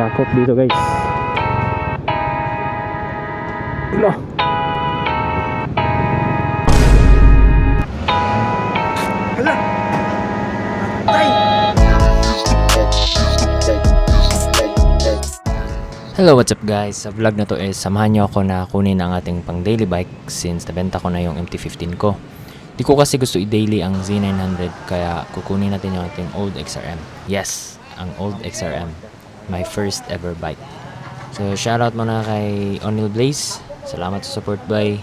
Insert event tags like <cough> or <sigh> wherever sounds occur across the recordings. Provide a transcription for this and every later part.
Dakot dito guys. Ulo. Hala! Tay! Hello, what's up guys? Sa vlog na to is samahan nyo ako na kunin ang ating pang daily bike since nabenta ko na yung MT-15 ko. Di ko kasi gusto i-daily ang Z900 kaya kukunin natin yung ating old XRM. Yes, ang old XRM. My first ever bike. So shoutout muna kay O'Neil Blaze. Salamat sa support boy.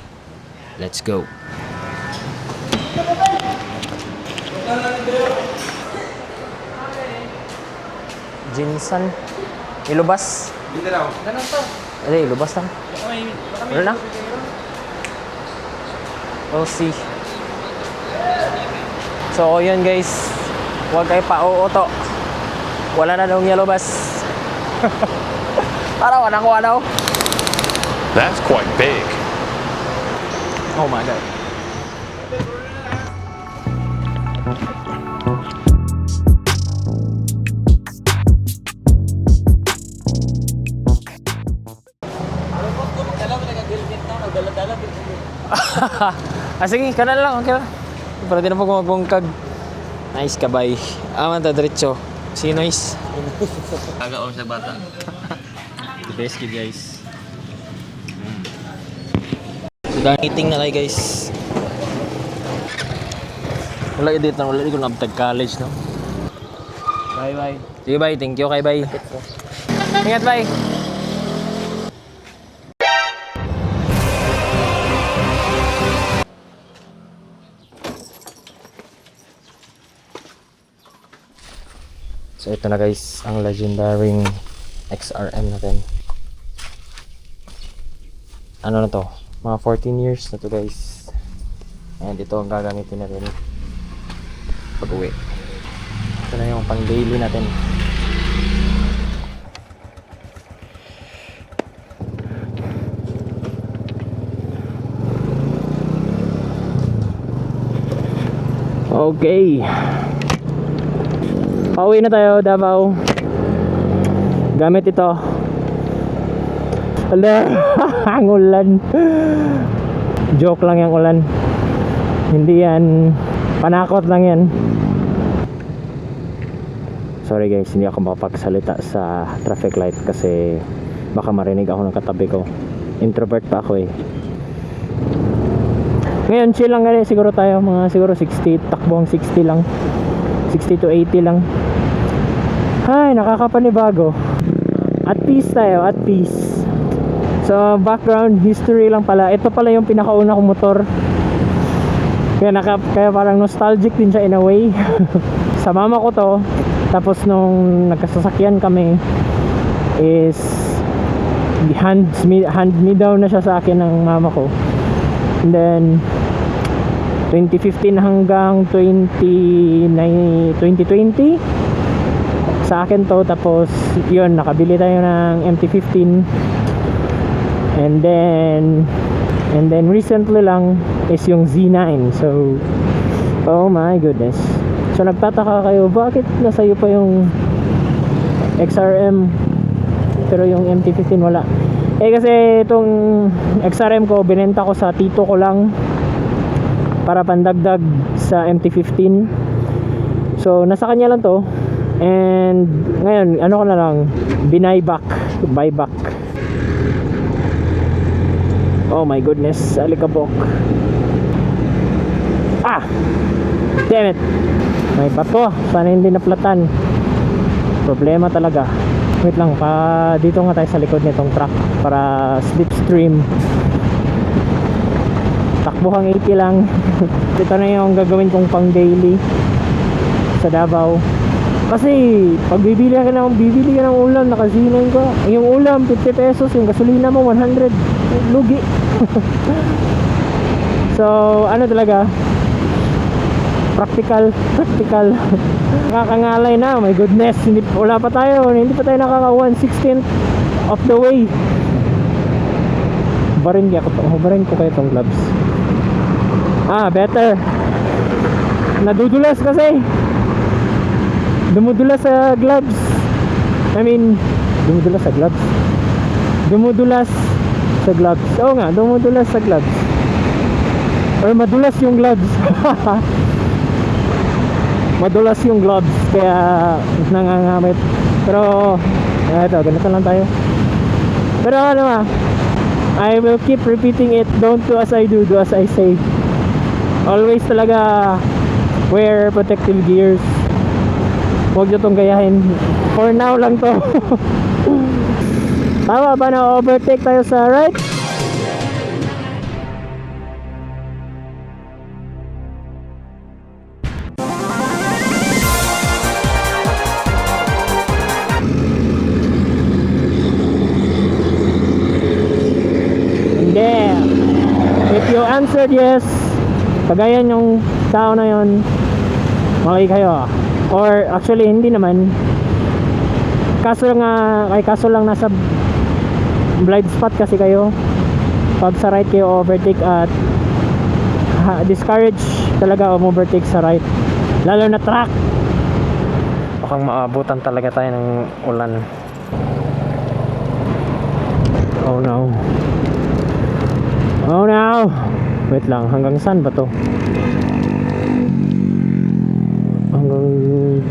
Let's go. Jinsan. Ilubas. Hindi raw. Ganun to. Ay, ilubas lang. Wala na. We'll see. So, yun guys. Huwag kayo pa-uuto. Wala na daw yellow bus. <laughs> Para wala ko ano. That's quite big. Oh my god. <laughs> ah, sige, ka na lang, okay lang. Para di na pag magbungkag. Nice ka, bay. Aman ta, diretso. Si Noise. Kagaon sa bata. The best kid, guys. So, daniting na kayo, guys. Wala edit na, wala ko nabtag college, no? Bye, bye. Sige, bye. Thank you kay bye. Ingat, bye. So ito na guys, ang legendary XRM natin. Ano na to? Mga 14 years na to guys. And ito ang gagamitin natin pag uwi. Ito na yung pang daily natin. Okay. Pauwi na tayo, Davao. Gamit ito. Ala, <laughs> ang ulan. Joke lang yung ulan. Hindi yan, panakot lang yan. Sorry guys, hindi ako makapagsalita sa traffic light kasi baka marinig ako ng katabi ko. Introvert pa ako eh. Ngayon, chill lang ganun siguro tayo, mga siguro 60, takbong 60 lang. 60 to 80 lang. Ay, nakakapanibago. At peace tayo, at peace. So, background history lang pala. Ito pala yung pinakauna kong motor. Kaya, naka, kaya parang nostalgic din siya in a way. <laughs> Sa mama ko to. Tapos nung nagkasasakyan kami is hand me, hand me down na siya sa akin ng mama ko. And then 2015 hanggang 20, 2020 sa akin to. Tapos yun nakabili tayo ng MT-15 and then and then recently lang is yung Z9 so oh my goodness. So nagtataka kayo bakit nasa iyo pa yung XRM pero yung MT-15 wala. Eh kasi itong XRM ko binenta ko sa tito ko lang para pandagdag sa MT-15 so nasa kanya lang to and ngayon ano ko na lang? Binayback buyback oh my goodness. Alikabok. Ah! Damn it. May bato. Sana hindi naplatan. Problema talaga. Wait lang. Pa dito nga tayo sa likod nitong truck para slipstream. Takbuhang 80 lang. <laughs> Ito na yung gagawin kong pang daily sa Davao kasi pag bibili ka ng bibili ka ng ulam nakasinan ka. Yung ulam 50 pesos yung gasolina mo 100 lugi. <laughs> So ano talaga? Practical practical. <laughs> Nakakangalay na my goodness. Hindi, wala pa tayo. Hindi pa tayo nakaka 1 16th of the way. Barin ko to. Barin ko kayo tong gloves. Ah better. Nadudulas kasi dumudulas sa gloves I mean Dumudulas sa gloves. Dumudulas sa gloves. Oo nga, dumudulas sa gloves. Or madulas yung gloves. <laughs> madulas yung gloves kaya nangangamit. Pero eto, ganito lang tayo. Pero ano ah, I will keep repeating it. Don't do as I do, do as I say. Always talaga wear protective gears. Huwag nyo tong gayahin. For now lang to. <laughs> Tama ba na overtake tayo sa right? Hindi. If you answered yes, kagaya yung tao na yon, okay kayo. Or actually hindi naman. Kaso nga, ay kaso lang nasa blind spot kasi kayo. Pag sa right kayo overtake at ha, discourage talaga ang overtake sa right. Lalo na truck. Mukhang maabutan talaga tayo ng ulan. Oh no. Oh no! Wait lang, hanggang saan ba to? Hanggang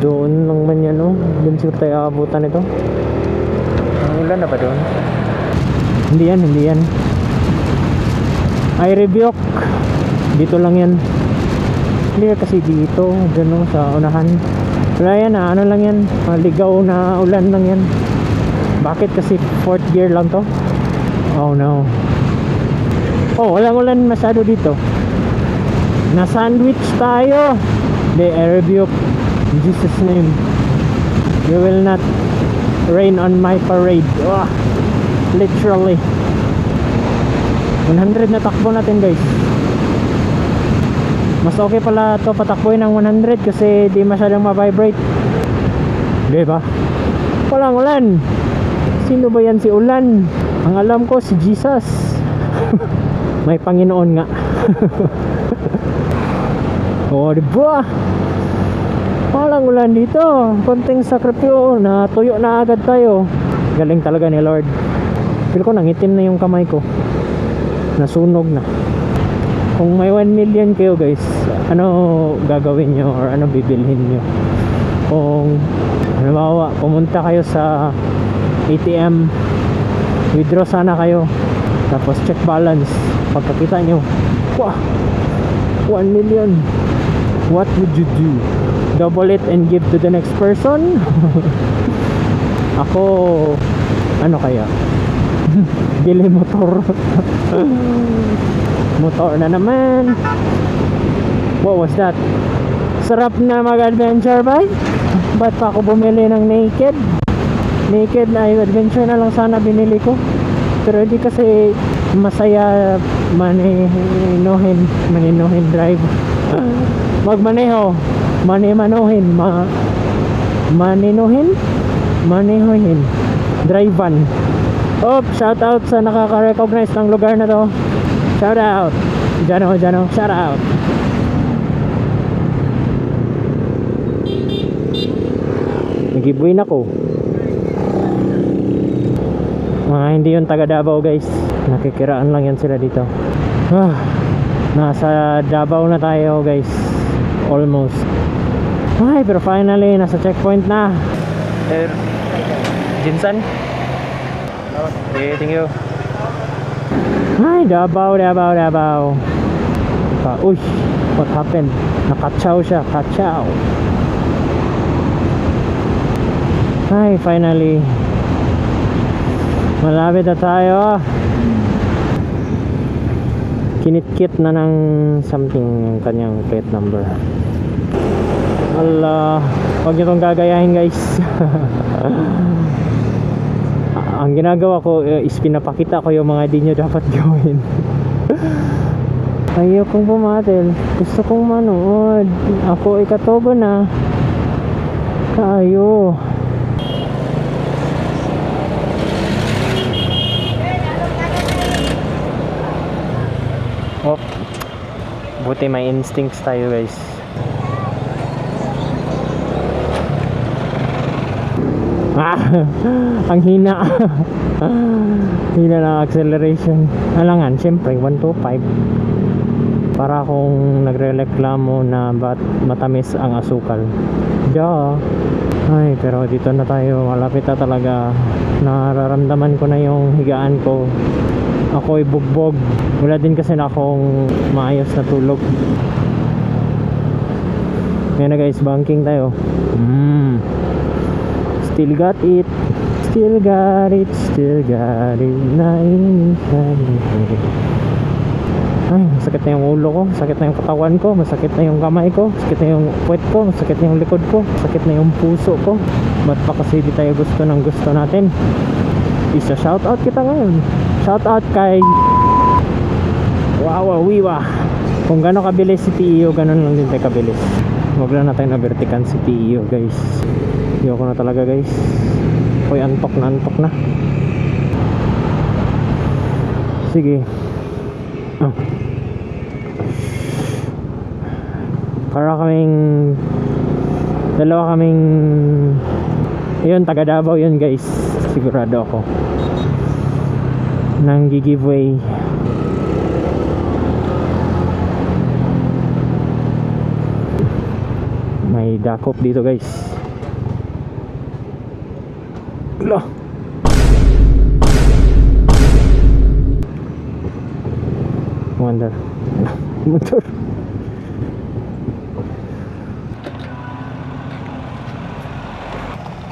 doon lang man yan, oh. Doon siguro tayo aabutan ito. Ang ulan na ba doon? Hindi yan, hindi yan. I rebuke. Dito lang yan. Hindi kasi dito, dyan oh, sa unahan. Wala yan, ah, ano lang yan. Maligaw na ulan lang yan. Bakit kasi fourth gear lang to? Oh no. Oh, walang ulan masyado dito. Na sandwich tayo. They I rebuke in Jesus name. You will not rain on my parade. Wah, literally. 100 na takbo natin guys. Mas okay pala to patakboy ng 100 kasi di masyadong ma-vibrate. Di ba? Walang ulan. Sino ba yan si Ulan? Ang alam ko si Jesus. <laughs> May Panginoon nga. <laughs> oh, di ba? Walang ulan dito. Konting sakripisyo na tuyo na agad tayo. Galing talaga ni Lord. Feel ko nangitim na yung kamay ko. Nasunog na. Kung may 1 million kayo guys, ano gagawin nyo or ano bibilhin nyo? Kung halimbawa, pumunta kayo sa ATM, withdraw sana kayo. Tapos check balance. Pagkakita nyo, wah, 1 million. What would you do? Double it and give to the next person? <laughs> Ako, ano kaya? <laughs> Bili motor. <laughs> motor na naman. What was that? Sarap na mag-adventure bike? Ba't pa ako bumili ng naked? Naked na adventure na lang sana binili ko. Pero hindi kasi masaya maninuhin, maninuhin drive. Magmaneho, manimanuhin, ma maninuhin, manihuhin, drivean. Oh, shout out sa nakaka-recognize ng lugar na to. Shout out. Jano, Jano, shout out. Nagibuin ako. Mga hindi yung taga Davao guys. Nakikiraan lang yan sila dito. Ah, nasa Davao na tayo guys. Almost. Ay, pero finally, nasa checkpoint na. Er, Jinsan? Okay, thank you. Ay, Davao, Davao, Davao. Pa, uy, what happened? Nakachaw siya, kachaw. Ay, finally. Malapit na tayo. Kinitkit na ng something yung kanyang plate number. Ala, huwag nyo gagayahin guys. <laughs> Ang ginagawa ko eh, is pinapakita ko yung mga di nyo dapat <laughs> gawin. Ayokong pumatel. Gusto kong manood. Ako ikatogo na. Kayo. Oh. Buti may instincts tayo guys. Ah, <laughs> ang hina. <laughs> hina ng acceleration. Alangan, syempre, 125. Para akong nagre-reklamo na ba't matamis ang asukal. Yeah. Ay, pero dito na tayo. Malapit na talaga. Nararamdaman ko na yung higaan ko. Ako'y bugbog. Wala din kasi na akong maayos na tulog. Ngayon na guys, banking tayo. Mm. Still got it. Still got it. Still got it. Naiinisan ko. Ay, masakit na yung ulo ko, masakit na yung katawan ko, masakit na yung kamay ko, masakit na yung puwet ko, masakit na yung likod ko, masakit na yung puso ko. Ba't pa kasi di tayo gusto ng gusto natin? Isa shoutout kita ngayon. Shoutout kay Wawa Wiwa. Kung gano'n kabilis si Tio, gano'n lang din tayo kabilis. Huwag lang natin nabertikan si Tio, guys. Ayoko na talaga, guys. Hoy, antok na, antok na. Sige. Ah. Para kaming dalawa kaming yun, taga Davao yun guys. Sigurado ako. Nang giveaway may dakop dito guys Lo. Wonder. <laughs> Motor.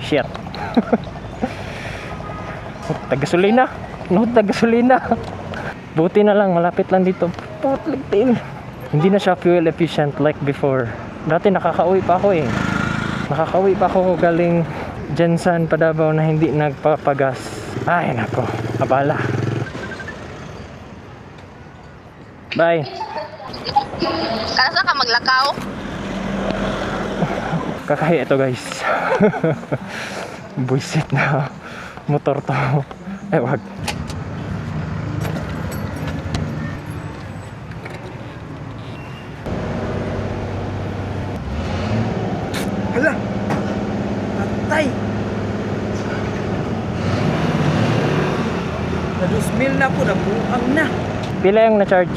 Shit. Tagasolina. No, tagasolina. Buti na lang, malapit lang dito. Patligtin. Hindi na siya fuel efficient like before. Dati nakakauwi pa ako eh. Nakakauwi pa ako galing Jensan Padabaw na hindi nagpapagas. Ay nako, abala. Bye. Kasa ka maglakaw? Kakahiya ito guys. <laughs> Buisit na motor to. Eh wag. Hala! Patay! Na 2,000 na po, nabuang na. Pila yung na-charge?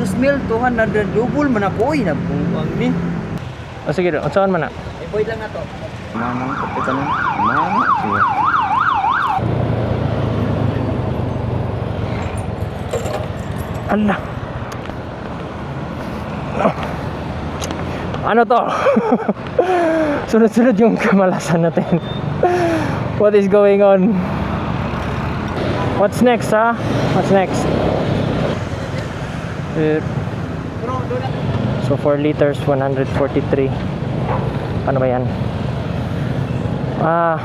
2,000, 200, double man ako. Uy, nabuang ni. O sige, unsaon man na? Ay, boy lang na to. Manang kapitan ng mana siya. Ala. Ano to? <laughs> Sunod-sunod yung kamalasan natin. What is going on? What's next, ha? What's next? Eh, So 4 liters, 143. Ano ba yan? Ah,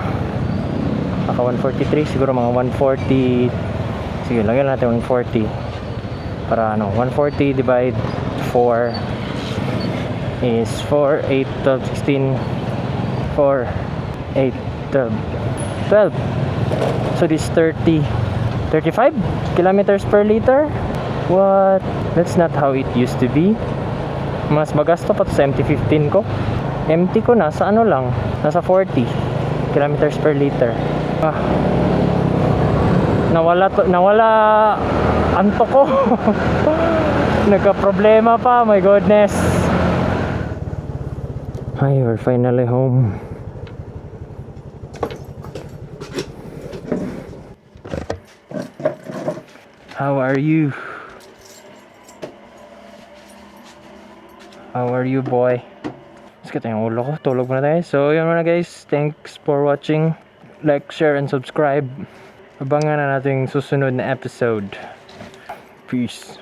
naka 143. Siguro mga 140. Sige, lagyan natin 140. Para ano, 140 divide 4 is 4, 8, 12, 16, 4, 8, 12, 12. So this 30, 35 kilometers per liter? What? That's not how it used to be. Mas magasto pa to sa MT-15 ko. MT ko nasa ano lang, nasa 40 kilometers per liter. Ah. Nawala to, nawala anto ko. <laughs> Nagka-problema pa, my goodness. Hi, we're finally home. How are you? How are you, boy? Sakit yung ulo ko. Tulog muna tayo. So, yun muna guys. Thanks for watching. Like, share, and subscribe. Abangan na natin susunod na episode. Peace.